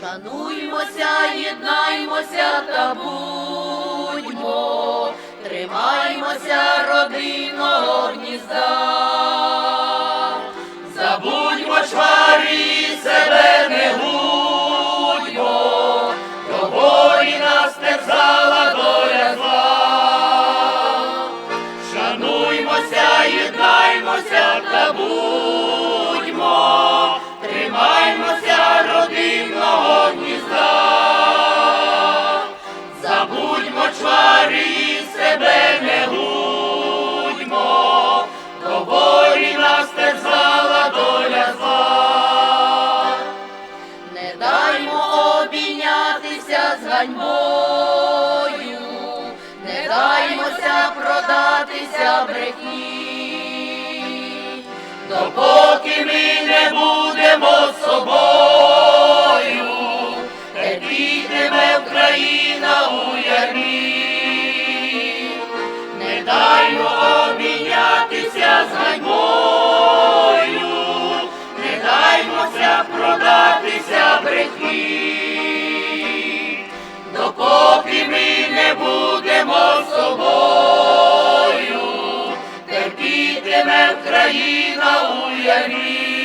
Шануймося, єднаймося та будьмо, тримаймося родинного гнізда. Ганьбою, не даймося продатися брехні, допоки ми не будемо собою, не терпітиме Україна у ярмі. Не даймо обійнятися з ганьбою, не даймося продатися брехні, терпітиме країна у ярі.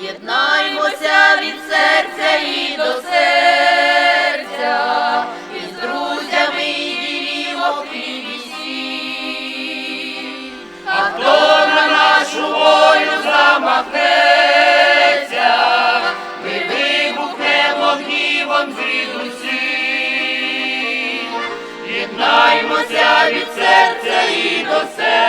Єднаймося від серця і до серця, і з друзями і ділімо всі. А хто на нашу волю замахнеться, ми вибухнемо гнівом звідусі. Єднаймося від серця і до серця.